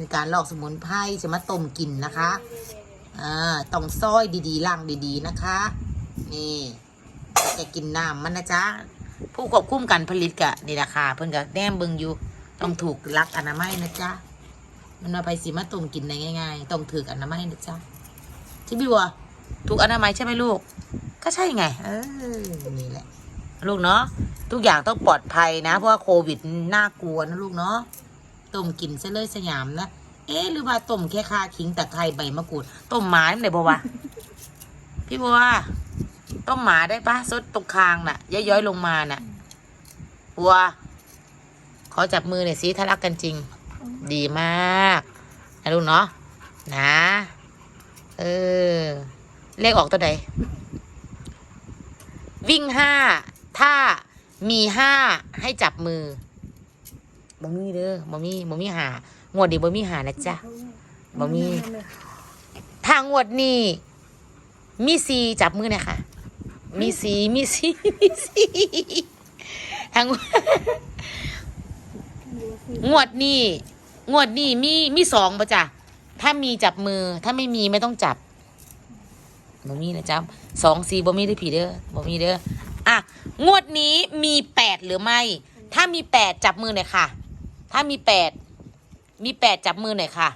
เป็นการหลอกสมุนไพรจะมาต้มกินนะคะ อ่า ต้องซอยดีๆล่างดีๆนะคะ นี่จะกินน้ำมันนะจ๊ะ ผู้ควบคุมการผลิตกะนี่ราคาเพิ่นกะแนมเบิงอยู่ ต้องถูกลักอนามัยนะจ๊ะ มันมาไปสิมาต้มกินได้ง่าย ๆ ต้องถืออนามัยนะจ๊ะที่บิวถูกอนามัยใช่ไหมลูก ก็ใช่ไง เออ นี่แหละ ลูกเนาะ ทุกอย่างต้องปลอดภัยนะ เพราะว่าโควิดน่ากลัวนะลูกเนาะ ต้มกินซะเลยสยามนะ เอ๊ะหรือว่าต้มแค่คาขิงตะไคร้ใบมะกรูด ต้มหมาได้บ่วะพี่บัวต้มหมาได้ปะซดตรงคางน่ะ ย้อยๆลงมาน่ะบัวขอจับมือหน่อยสิถ้ารักกันจริง ดีมากนะลูกเนาะนะ เออ เลขออกตัวไหนวิ่งห้า ถ้ามีห้าให้จับมือ บ่มีเด้อบ่มีบ่มีหางวดนี้บ่มีหานะจ๊ะบ่มีทางงวดนี้มีสีจับมือหน่ยค่ะ มีสีมีสีมีสีทางงวดนี้งวดนี้มีมีสองปะจ้ะถ้ามีจับมือ ถ้าไม่มีไม่ต้องจับบ่มีนะจ๊ะสองสีบ่มีได้ผีเด้อบ่มีเด้ออะงวดนี้มีแปดหรือไม่ ถ้ามีแปดจับมือหน่อยค่ะ ถ้ามีแปด มีแปดจับมือหน่อยค่ะ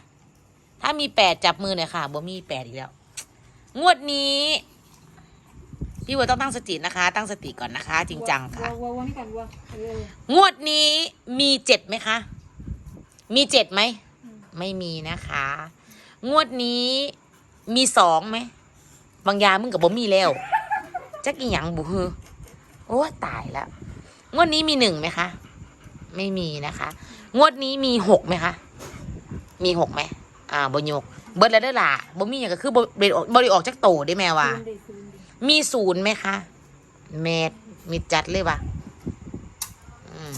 ถ้ามีแปดจับมือหน่อยค่ะบ่มีแปดอีกแล้ว งวดนี้ พี่วัวต้องตั้งสตินะคะ ตั้งสติก่อนนะคะ จริงจังค่ะวัววัววัวนี่กันวัวเอองวดนี้มีเจ็ดไหมคะ มีเจ็ดไหม ไม่มีนะคะ งวดนี้มีสองไหม บางยามึงกับบ่มีแล้วจักอีหยังบุฮือโอ้ตายแล้ว งวดนี้มีหนึ่งไหมคะ ไม่มีนะคะ งวดนี้มีหกไหมคะ มีหกไหมอ่าบยกเบิดแล้วเด้อล่ะบ่มีอย่างก็คือบ่บริออกบริออกจากโตได้แม่ว่าซูนดิซูนดิมีศูนย์ไหมคะแมดมีจัดเลยปะอืม